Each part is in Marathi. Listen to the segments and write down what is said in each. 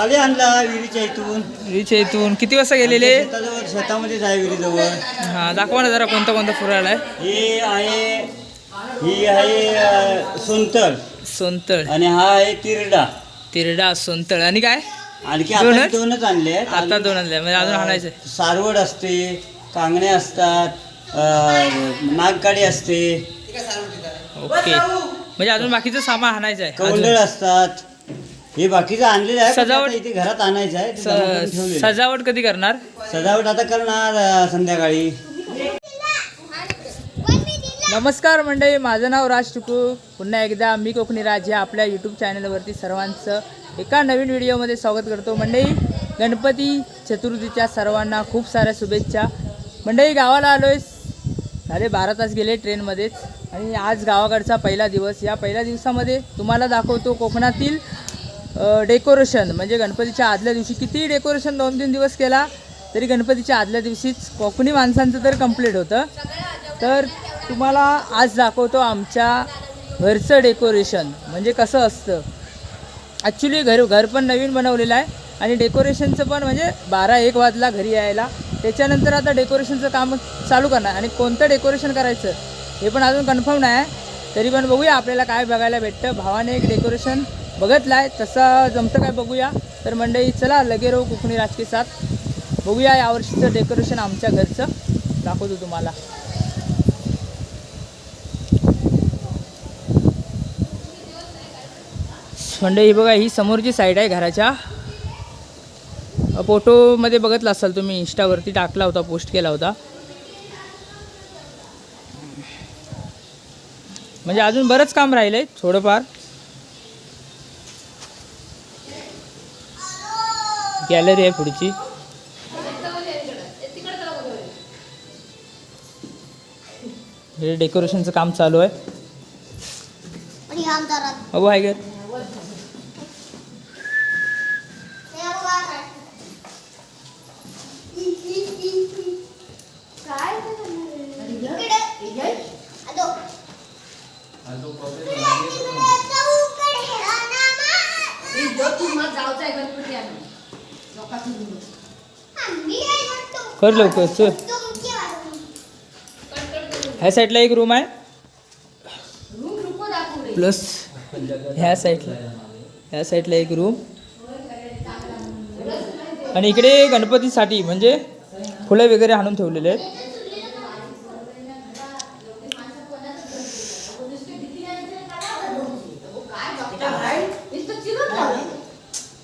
खाली आणला विहिरीच्या इथून. विहिरीच्या इथून. किती वाजता गेलेले? शेताजवळ शेतामध्येच आहे विहिरीजवळ हा दाखवा ना जरा कोणता कोणता फुराळ आहे हे आहे ही आहे सोनतळ. सोनतळ. आणि हा आहे तिरडा. तिरडा सोनतळ. आणि काय? आणखी आता दोनच? दोनच आणले आहेत. आता दोन आणले म्हणजे अजून आणायचंय अ, सारवड असते कांगणे असतात अ, नागकाडी असते. ओके. म्हणजे अजून बाकीचं सामान आणायचं आहे. अजून. असतात. हे बाकीचं आणलेलं आहे सजावट- इथे घरात आणायचं आहे ते जमा करून स- ठेवलेलं आहे. सजावट कधी करणार? सजावट आता करणार अ, संध्याकाळी. नमस्कार मंडळी माझं नाव राज टुकू पुन्हा एकदा मी कोकणी राज या आपल्या यूट्यूब चॅनलवरती सर्वांचं एका नवीन व्हिडिओमध्ये स्वागत करतो. मंडळी गणपती चतुर्थीच्या सर्वांना खूप साऱ्या शुभेच्छा. मंडळी गावाला आलो आहे झाले बारा तास गेले ट्रेनमध्येच. आणि आज गावाकडचा पहिला दिवस. या पहिल्या दिवसामध्ये तुम्हाला दाखवतो कोकणातील डेकोरेशन म्हणजे गणपतीच्या आदल्या दिवशी कितीही डेकोरेशन दोन तीन दिवस केला तरी गणपतीच्या आदल्या दिवशीच कोकणी माणसांचं तर कंप्लीट होतं. तर तुम्हाला आज दाखवतो आमच्या घरचं डेकोरेशन म्हणजे कसं असतं. ॲक्च्युली घर घर पण नवीन बनवलेलं आहे आणि डेकोरेशनचं पण म्हणजे बारा एक वाजला घरी यायला. त्याच्यानंतर आता डेकोरेशनचं काम चालू करणार आणि कोणतं डेकोरेशन करायचं हे पण अजून कन्फर्म नाही आहे. तरी पण बघूया आपल्याला काय बघायला भेटतं. भावाने एक डेकोरेशन बघतला आहे तसं जमतं काय बघूया. तर मंडळी चला लगे राहू कोकणी राजकीय साथ. बघूया यावर्षीचं डेकोरेशन आमच्या घरचं. दाखवतो तुम्हाला. मंडळी बघा ही समोरची साईड आहे घराच्या. फोटोमध्ये बघितला असाल तुम्ही इंस्टावरती टाकला होता पोस्ट केला होता. म्हणजे अजून बरंच काम राहिलं आहे थोडंफार. गॅलरी आहे पुढची. हे डेकोरेशनचं काम चालू आहे. अबो आहे गर हे कर लवकर चल. ह्या साईडला एक रूम आहे. प्लस ह्या साईडला ह्या साईडला एक रूम आणि इकडे गणपतीसाठी म्हणजे फुलं वगैरे आणून ठेवलेले आहेत.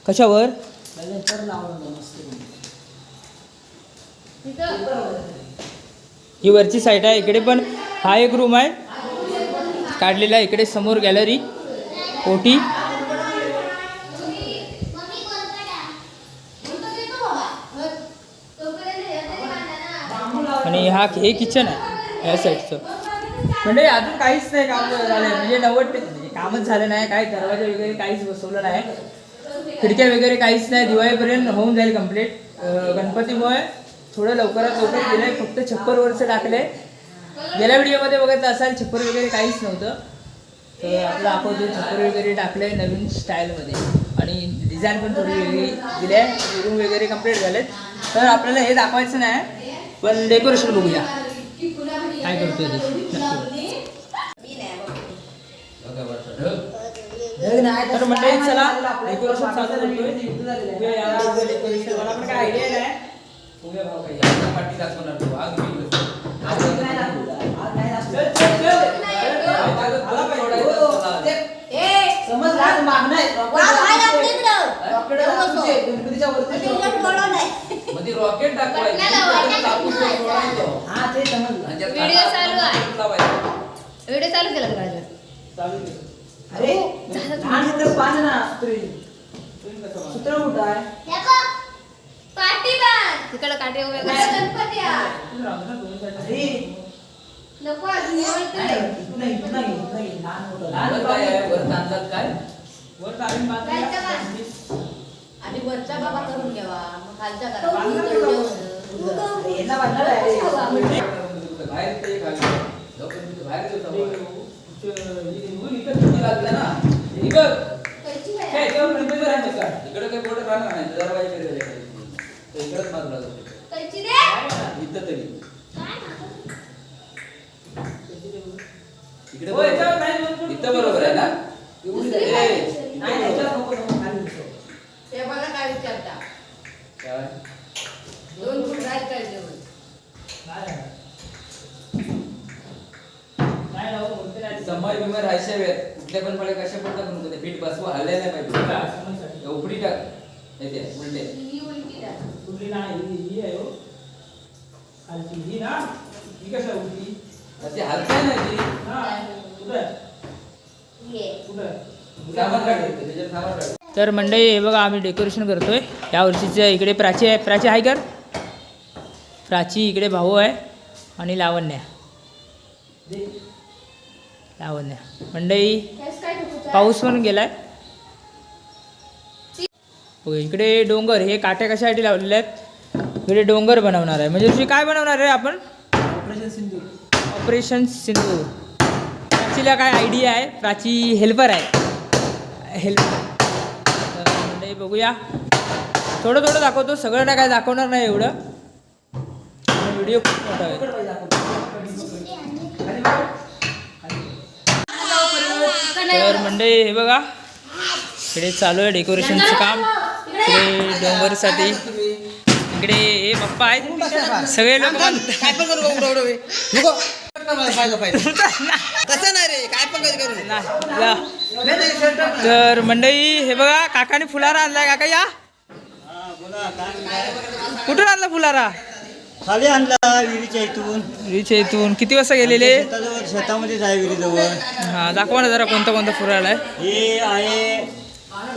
कशावर? ही वरची साईड आहे इकडे पण हा एक रूम आहे. काढलेला आहे इकडे समोर गॅलरी ओटी आणि हा हे किचन आहे या साईडचं म्हणजे अजून काहीच नाही काम झालं म्हणजे नव्वद टक्के म्हणजे कामच झालं नाही काय दरवाजा वगैरे काहीच बसवलं नाही. खिडक्या वगैरे काहीच नाही. दिवाळीपर्यंत होऊन जाईल कंप्लीट गणपतीमुळे थोडं लवकरात लवकर गेलंय. फक्त छप्पर वरचं टाकलंय. गेल्या व्हिडिओमध्ये बघितलं असाल छप्पर वगैरे काहीच नव्हतं. तर आपलं दाखवतो छप्पर वगैरे टाकलंय नवीन स्टाईलमध्ये. आणि डिझाईन पण थोडी वेगळी दिली आहे रूम वगैरे कंप्लीट झालेत. तर आपल्याला हे दाखवायचं नाही पण डेकोरेशन बघूया. काय करतोय. तर मंडळी चला डेकोरेशन चालू करतोय डेकोरेशन मला पण काय आयडिया नाही. बघूया भाऊ चल. आला पाहिजे. समज आज. रॉकेट. Rocket rocket rocket. सोडायचं. हा ते आणि त्यात व्हिडिओ चालू आहे. आपण लावायचं. व्हिडिओ चालू केला? चालू. अरे लहान इथं पान ना सूत्र सूत्र कुठं आहे. तिकडं काटे उभे करा. तू. अरे नको अजून एवढं नाही, तरी. इथं नाही, इथं नाही, इथं नाही. लहान मोठं. लहान वर काय आहे? वर तांदळात काय वर तारीख बांधली जायचं का? आहे. आधी वरचा बाबा करून घ्यावा मग खालचा तो करा यांना आहे बाहेर ते. जोपर्यंत ते इकडं किती लागलं ना? हे बघ. कैची आहे. काय, तेव्हा गणपती राहायचं का? इकडं काय बोर्ड पाहणार नाही खाली. तो इकडेच मारला जातो इथं तरी इकडे नाही इथं बरोबर आहे ना एवढी ए, नाही, इथं नाही, बरोबर. याच्यावर नको, नको, खाली बसव. ते मला काय विचारता काय? दोन फूट राहत काय जेवण नाही, नाही. नाही राहू, समय बिमय राहायच्या वेळ कुठल्या पण फळे कशा पडतात म्हणतो ते पीठ बसवा हल्ल्या नाही पाहिजे. उपडी टाक. येते उलटे. ही उलटी राहते. कुठली नाही ही ही आहे हो. खालची ही ना ही कशा उठली ते हलताय ना ती. हा तर मंडळी हे बघा आम्ही डेकोरेशन करतोय. या वर्षीचं इकडे प्राची आहे प्राची आहे कर. प्राची इकडे भाऊ आहे आणि लावण्या. लावण्या. ठोकूचा? पाऊस पण गेलाय. इकडे डोंगर हे काट्या कशासाठी लावलेले आहेत? इकडे डोंगर बनवणार आहे. म्हणजे तुझी काय बनवणार आहे आपण? ऑपरेशन सिंधू ऑपरेशन सिंधू प्राचीला काय आयडिया आहे? प्राची हेल्पर आहे. हेल्पर म्हणजे बघूया. थोडं थोडं दाखवतो. सगळं नाही काय दाखवणार नाही एवढं. व्हिडिओ खूप मोठा आहे इकडं पाहिजे आपण. खाली बघ. तर मंडळी हे बघा. इकडे चालू आहे डेकोरेशनचं काम. इकडे डोंगरसाठी. इकडे हे पप्पा आहेत. सगळे लोक तर मंडळी हे बघा काकाने फुलारा आणलाय. काका या. हा? कुठून आणला फुलारा? खाली आणला विहिरीच्या इथून. विहिरीच्या इथून. किती वाजता गेलेले? शेताजवळ शेतामध्येच आहे विहिरीजवळ. हा दाखवा ना जरा कोणता कोणता फुलारा आहे हे आहे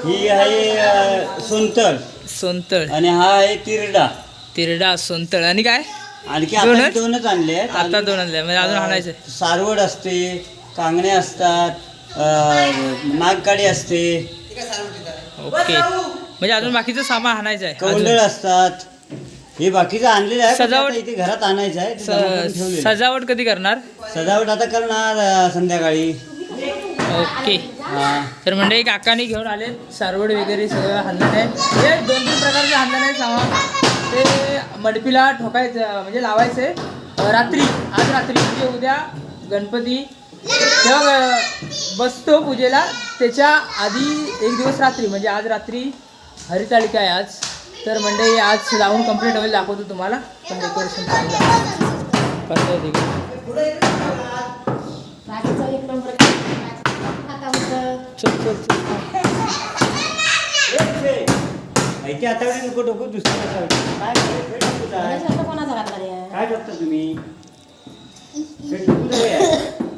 ही आहे सोनतळ. सोनतळ. आणि हा आहे तिरडा. तिरडा सोनतळ. आणि काय? आणखी दोनच? आता दोनच? आणले आहेत. आता दोन आणले. म्हणजे अजून आणायचे सारवड असते कांगणे असतात अ, नागकाडी असते. ओके. म्हणजे अजून बाकीचं सामान आणायचं आहे. कौंडळ अजून. असतात. हे बाकीचं आणलेलं आहे सजावट- इथे घरात आणायचं आहे ते जमा करून स- आहे. सजावट कधी करणार? सजावट आता करणार अ, संध्याकाळी. ओके. हा. तर मंडळी काकांनी घेऊन आले सारवड वगैरे सगळं हाणलं आहे. हे दोन तीन प्रकारचे हाणलं आहे सामान. ते मडपीला ठोकायचं म्हणजे लावायचं. आहे रात्री आज रात्री म्हणजे उद्या गणपती. जेव्हा ग- बसतो पूजेला. त्याच्या आधी एक दिवस रात्री म्हणजे आज रात्री हरितालिका आहे आज. तर मंडळी आज लावून कंप्लीट होईल दाखवतो तुम्हाला. पण डेकोरेशन माहिती आता नको डोकं दुसऱ्या हातावरी. काय? करता तुम्ही.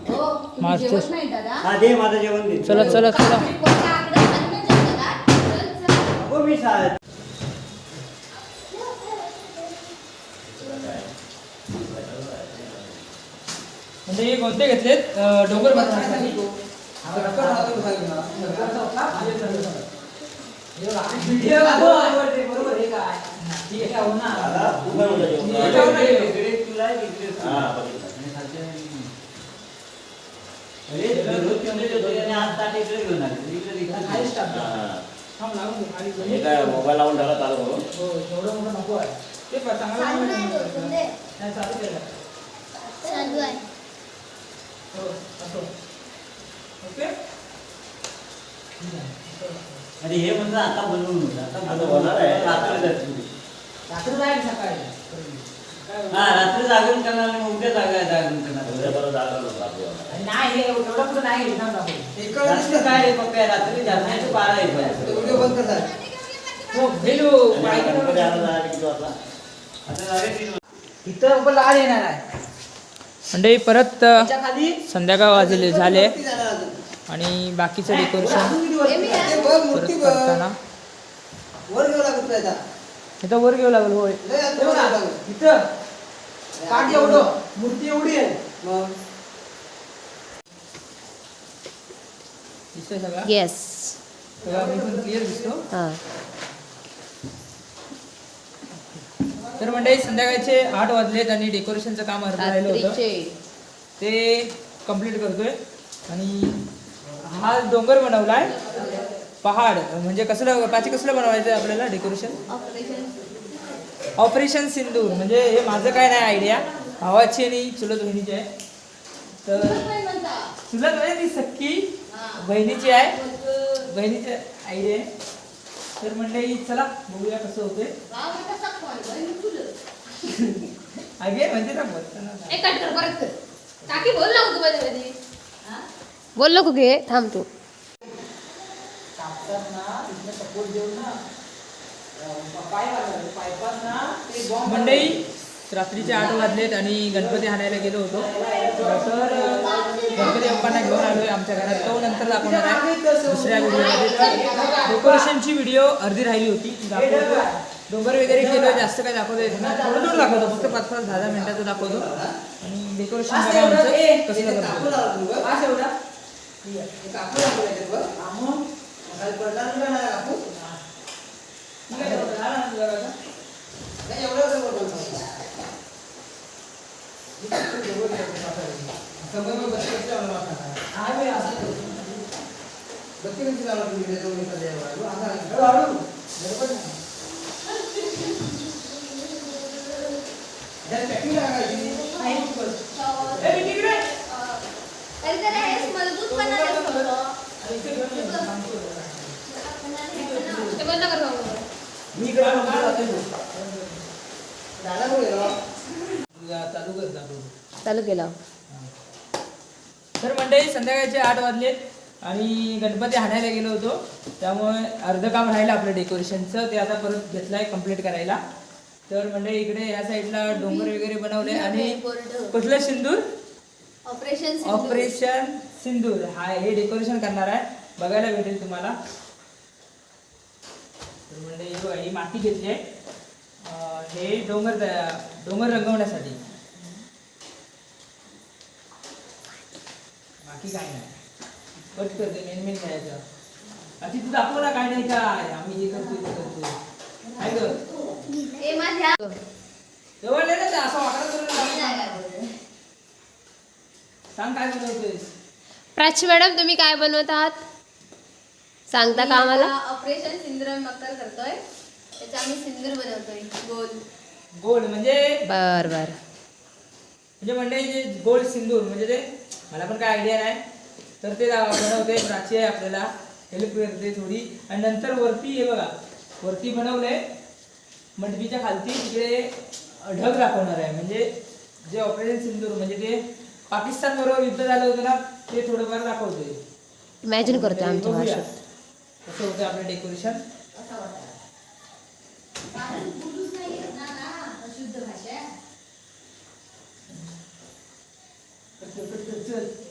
हो? हा माझं जेवण चला चला चला कोणत्या आकडे अन्न जेवता का? चल, चल. हो मी सा- म्हणजे हे कोणते घेतलेत अं, डोंगर बनवण्यासाठी व्हिडिओ दाखव. बरोबर हे काय ठीक आहे हो ना याच्यावर नाही गेलो. अरे, दररोज तेवढे देतो आणि आज ताट इकडे घेऊन आले. इकडे इकडे. खालीच टाक. हा. थांब, लागून दे, खाली जाऊ. हे काय मोबाईल लावून ठेवला चालू करू. हो, एवढं मोठं नको आहे. ते चांगलं चालू केलं. चालू आहे. हो. ओके? आणि हे म्हणजे आता बनवून होतं. आता बनवणार आहे रात्री जायचं. रात्री सकाळी हा रात्री जागरण करणार मग उद्या जागा जागरण करणार नाही हे एवढं कुठं नाही दाखव. रात्री काय रे रात्री जागरणाचे बारा एक वाजता. व्हिडिओ बंद करता हो. आणि बाईक आता. इथं पण लाल येणार आहे मंडळी परत अ, त्याच्याखाली संध्याकाळ वाजले झाले. आणि बाकीचं डेकोरेशन परत. करताना. वर घेऊ लागत नाही आता. इथं वर घेऊ लागलो होय. हे. इथं. काठ एवढं. मूर्ती एवढी आहे. दिसतोय सगळा? येस सगळा मी पण क्लिअर दिसतो. हां. तर मंडळी संध्याकाळचे आठ वाजलेत आणि डेकोरेशनचं काम अर्ध राहिलं होतं. ते कंप्लीट करतोय. आणि हा डोंगर बनवलाय. पहाड. म्हणजे कसलं पाची कसलं बनवायचं आहे आपल्याला डेकोरेशन ऑपरेशन सिंदूर. म्हणजे हे माझं काय नाही आयडिया भावाची आणि चुलत बहिणीची आहे. तर चुलत म्हणजे ती सक्की बहिणीची आहे. बहिणीची आयडिया आहे. तर मंडळी चला बघूया कसं होते अगे म्हणजे ना बोलताना एक कट कर परत. कर काकी बोल ना तू मध्ये मध्ये बोल नको घे थांब तू. मंडळी रात्रीचे आठ वाजलेत आणि गणपती आणायला गेलो होतो. तर गणपती बाप्पांना घेऊन आलोय आमच्या घरात. तो नंतर दाखवणार आहे दुसऱ्या व्हिडिओमध्ये. तर डेकोरेशनची व्हिडिओ अर्धी राहिली होती. दाखवतो. डोंगर वगैरे केलं जास्त काय दाखवतो येत नाही. थोडं थोडं दाखवतो फक्त पाच पाच दहा दहा मिनिटाचं दाखवतो. आणि डेकोरेशन बघा आमचं कसं करतो तरी त्याला हेच मजबूतपणा देतो. ते बंद कर बाबा. चालू कर दाखवतो चालू केला. तर मंडळी संध्याकाळचे आठ वाजलेत आणि गणपती हाणायला गेलो होतो. त्यामुळे अर्ध काम राहिलं आपलं डेकोरेशनचं. ते आता परत घेतलंय कंप्लीट करायला. तर मंडळी इकडे ह्या साईडला डोंगर वगैरे बनवले आणि कुठलं सिंदूर? ऑपरेशन. ऑपरेशन सिंदूर. हा हे डेकोरेशन करणार आहे. बघायला भेटेल तुम्हाला. तर म्हणजे ही माती घेतली आहे. हे डोंगर डोंगर रंगवण्यासाठी. बाकी काय नाही. कट करते मेन मेन घ्यायचं अशी तू दाखव ना काय नाही काय. आम्ही जे करतो ते करतो काय हे माझ्या जवळ ना ते असं वाकडं. सांग काय बनवतोयस. प्राची मॅडम तुम्ही काय बनवत आहात? सांगता का आम्हाला? ऑपरेशन सिंदूर मकर करतोय. त्याचा आम्ही सिंदूर बनवतोय. गोल. गोल म्हणजे? बर बर. म्हणजे मंडळी जे गोल्ड सिंदूर म्हणजे ते मला पण काय आयडिया नाही. तर ते बनवते प्राची आहे आपल्याला. हेल्प करते थोडी. आणि नंतर वरती हे बघा. वरती बनवलंय. मंडपीच्या खालती तिकडे ढग दाखवणार आहे. म्हणजे जे ऑपरेशन सिंदूर म्हणजे ते पाकिस्तान बरोबर युद्ध झालं होतं ना ते थोडंफार दाखवतोय इमॅजिन करतोय आमच्या बघूया. भाषेत कसं होतं आपलं डेकोरेशन Understood.